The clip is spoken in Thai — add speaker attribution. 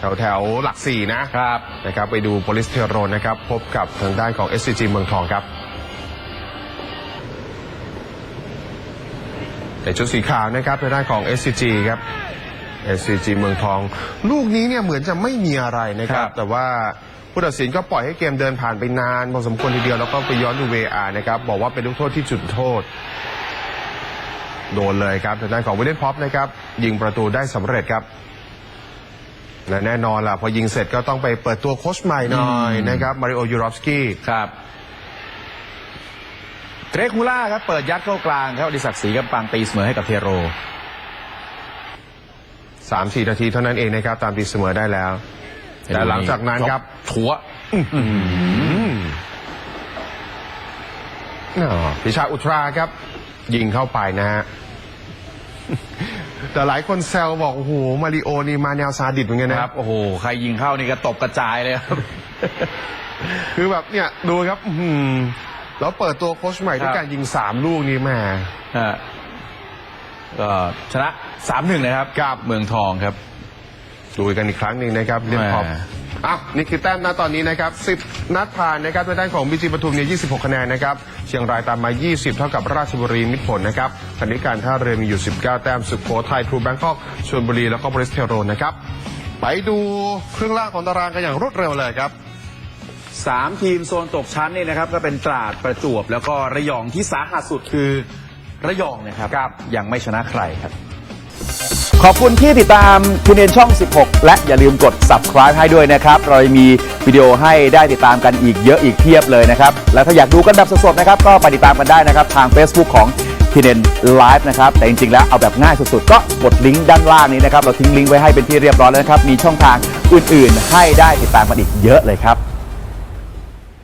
Speaker 1: แถวแถวๆหลักสี่นะครับนะครับไปดูโปลิสเทโรนะครับ พบกับทางด้านของ SCG เมืองทองครับในชุดสีขาวนะครับทางด้านของ SCG ครับ SCG เมืองทอง ลูกนี้เนี่ยเหมือนจะไม่มีอะไรนะครับ
Speaker 2: ครับ
Speaker 1: แต่ว่าผู้ตัดสินก็ปล่อยให้เกมเดินผ่านไปนานพอสมควรทีเดียวแล้วก็ไปย้อนดู VAR นะครับ บอกว่าเป็นลูกโทษที่จุดโทษ โดนเลยครับทางด้านของวิลเลนพ็อปนะครับ ยิงประตูได้สำเร็จครับ และแน่นอนล่ะ พอยิงเสร็จก็ต้องไปเปิดตัวโค้ชใหม่หน่อยนะครับมาริโอยูรอฟสกี้
Speaker 2: ครับเกรกฮูล่าครับเปิดยัดเข้ากลางครับอดิศักดิ์ศรีกำปังตีเสมอให้กับเทโร
Speaker 1: สามสี่นาทีเท่านั้นเองนะครับ ตามตีเสมอได้แล้ว แต่หลังจากนั้นครับ
Speaker 2: ถัว
Speaker 1: อ๋อพิชาอุตราครับ ยิงเข้าไปนะฮะ แต่หลายคนแซวบอกโอ้โหมาริโอนี่มาแนวซาดิสเหมือนกัน
Speaker 2: ค
Speaker 1: นะ
Speaker 2: รับโอ้โห ใครยิงเข้านี่ก็ตบกระจายเลยครับ
Speaker 1: คือแบบเนี่ยดูครับอื้อหือแล้วเปิดตัวโค้ชใหม่ด้วย
Speaker 2: ครับ
Speaker 1: การยิงสามลูกนี้แหม่
Speaker 2: ฮะก็ชนะสามหนึ่งนะครับกับ เมืองทองครับ
Speaker 1: ดูกันอีกครั้งหนึ่งนะครับเรียนพอป
Speaker 2: แหม
Speaker 1: อะนี่คือแต้มนะตอนนี้นะครับ 10 นัดผ่านนะครับทางด้านของบีจีปทุมเนี่ย26 คะแนนนะครับ เชียงรายตามมา 20 เท่ากับราชบุรีมิตรผลนะครับคณิการท่าเรือมีอยู่ 19 แต้มสุโขทัยทรูแบงคอกชลบุรีแล้วก็บริสเทโรนะครับ ไปดูครึ่งล่างของตารางกันอย่างรวดเร็วเลยครับ
Speaker 2: สามทีมโซนตกชั้นนี่นะครับก็เป็นตราดประจวบแล้วก็ระยองที่สาหัสสุดคือระยองนะครับยังไม่ชนะใครครับ
Speaker 3: ขอบคุณที่ติดตามทุเรียนช่อง 16 และอย่าลืมกด subscribe ให้ด้วยนะครับ เรามีวิดีโอให้ได้ติดตามกันอีกเยอะอีกเพียบเลยนะครับ แล้วถ้าอยากดูกันแบบสดๆนะครับ ก็ไปติดตามกันได้นะครับ ทาง Facebook ของทีเนนไลฟ์นะครับ แต่จริงๆแล้วเอาแบบง่ายสุดๆ ก็กดลิงก์ด้านล่างนี้นะครับ เราทิ้งลิงก์ไว้ให้เป็นที่เรียบร้อยแล้วนะครับ มีช่องทางอื่นๆ ให้ได้ติดตามกันอีกเยอะเลยครับ